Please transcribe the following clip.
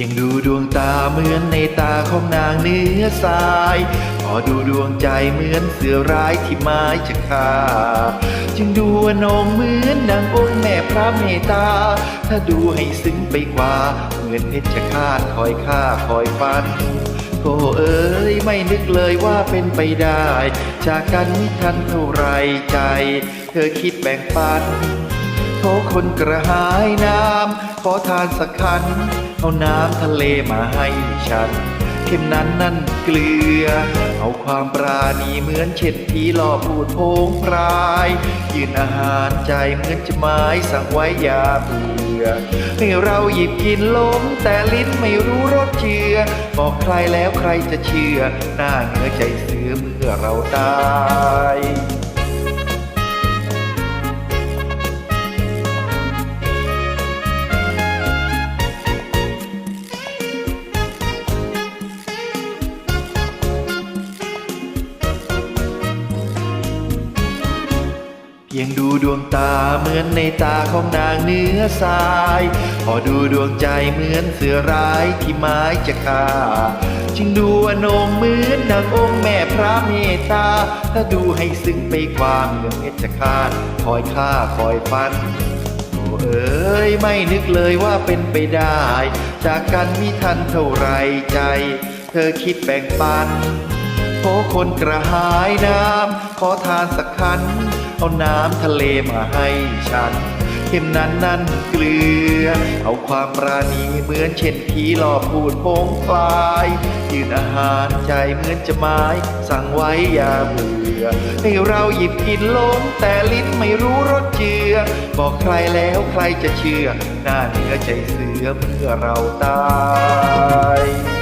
ยังดูดวงตาเหมือนในตาของนางเนื้อทราย พอดูดวงใจเหมือนเสือร้ายที่ไม้จะฆ่า จึงดูอนงเหมือนนางองค์แม่พระเมตตา ถ้าดูให้ซึ้งไปกว่า เหมือนเพชฌฆาตคอยฆ่าคอยฟันโธ่เอ้ยไม่นึกเลยว่าเป็นไปได้ จากกันไม่ทันเท่าไรใจ เธอคิดแบ่งปัน โทคนกระหายน้ำ ขอทานสักคัน เอาน้ำทะเลมาให้ฉัน เข็มนั้นนั่นเกลือ เอาความปราณีเหมือนเช็ดผีหล่อพูดโพงพราย ยืนอาหารใจเหมือนจะไม้สั่งไว้อย่าเบื่อให้เราหยิบกินล้มแต่ลิ้นไม่รู้รสเชื่อ บอกใครแล้วใครจะเชื่อ หน้าเงื้อใจเสือเมื่อเราตาย เพียงดูดวงตาเหมือนในตาของนางเนื้อทราย พอดูดวงใจเหมือนเสือร้ายที่ไม้จะฆ่า จึงดูอนงเหมือนนางองค์แม่พระเมตตา ถ้าดูให้ซึ้งไปกว่าเมืองเพชรฆาตคอยฆ่าคอยฟันโอ้เอ๋ยไม่นึกเลยว่าเป็นไปได้ จากกันมิทันเท่าไรใจ เธอคิดแบ่งปันขอคนกระหายน้ำขอทานสักคัน เอาน้ำทะเลมาให้ฉันเข็มนั้นนั่นเกลือ เอาความปราณีเหมือนเช่นผีหลอกพูดโพงพลายยืนอาหารใจเหมือนจะไม้สั่งไว้อย่าเบื่อให้เราหยิบกินลงแต่ลิ้นไม่รู้รสเจือ บอกใครแล้วใครจะเชื่อหน้าเนื้อใจเสือเมื่อเราตาย